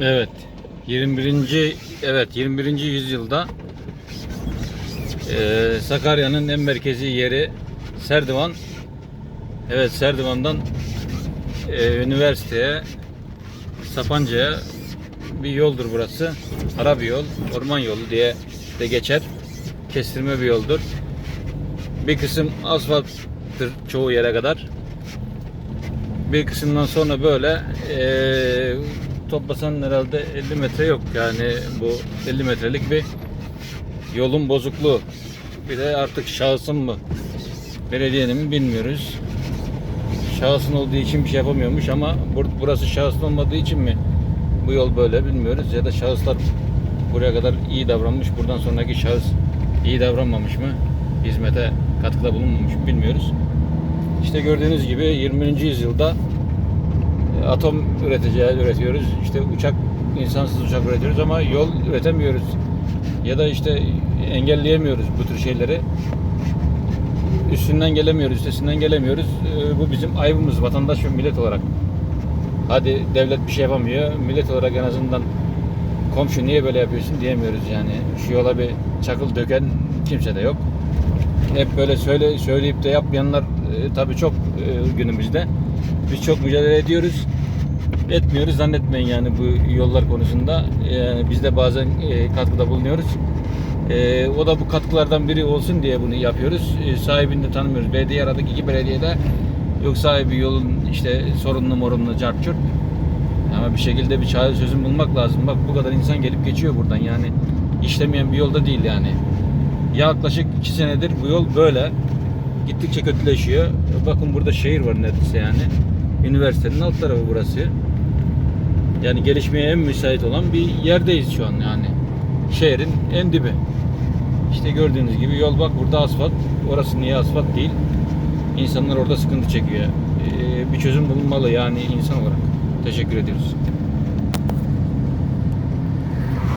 Evet. 21. evet 21. yüzyılda eee, Sakarya'nın en merkezi yeri Serdivan. Evet Serdivan'dan eee, üniversiteye Sapanca'ya bir yoldur burası. Ara yol, orman yolu diye de geçer. Kestirme bir yoldur. Bir kısım asfalttır çoğu yere kadar. Bir kısımdan sonra böyle eee toplasan herhalde 50 metre yok yani bu 50 metrelik bir yolun bozukluğu. Bir de artık şahısın mı belediyenin mi bilmiyoruz. Şahısın olduğu için bir şey yapamıyormuş ama bur- burası şahısın olmadığı için mi bu yol böyle bilmiyoruz ya da şahıslar buraya kadar iyi davranmış buradan sonraki şahıs iyi davranmamış mı hizmete katkıda bulunmamış mı bilmiyoruz. İşte gördüğünüz gibi 20. yüzyılda atom üreteceğiz, üretiyoruz. İşte uçak, insansız uçak üretiyoruz ama yol üretemiyoruz. Ya da işte engelleyemiyoruz bu tür şeyleri. Üstünden gelemiyoruz, üstesinden gelemiyoruz. E, Bu bizim ayıbımız vatandaş ve millet olarak. Hadi devlet bir şey yapamıyor. Millet olarak en azından komşu niye böyle yapıyorsun diyemiyoruz yani. Şu yola bir çakıl döken kimse de yok. Hep böyle söyle söyleyip de yapmayanlar e, tabii çok e, günümüzde. Biz çok mücadele ediyoruz. Etmiyoruz zannetmeyin yani bu yollar konusunda. Yani biz de bazen e, katkıda bulunuyoruz. E, o da bu katkılardan biri olsun diye bunu yapıyoruz. Sahibini de tanımıyoruz. Belediye aradık iki belediyede. Yok sahibi yolun işte sorunlu morunlu cart. Ama bir şekilde bir çare çözüm bulmak lazım. Bak bu kadar insan gelip geçiyor buradan yani. işlemeyen bir yolda değil yani. Yaklaşık iki senedir bu yol böyle. Gittikçe kötüleşiyor. Bakın burada şehir var neredeyse yani. Üniversitenin alt tarafı burası. Yani gelişmeye en müsait olan bir yerdeyiz şu an yani. Şehrin en dibi. İşte gördüğünüz gibi yol bak burada asfalt. Orası niye asfalt değil? İnsanlar orada sıkıntı çekiyor. Ee, bir çözüm bulunmalı yani insan olarak. Teşekkür ediyoruz.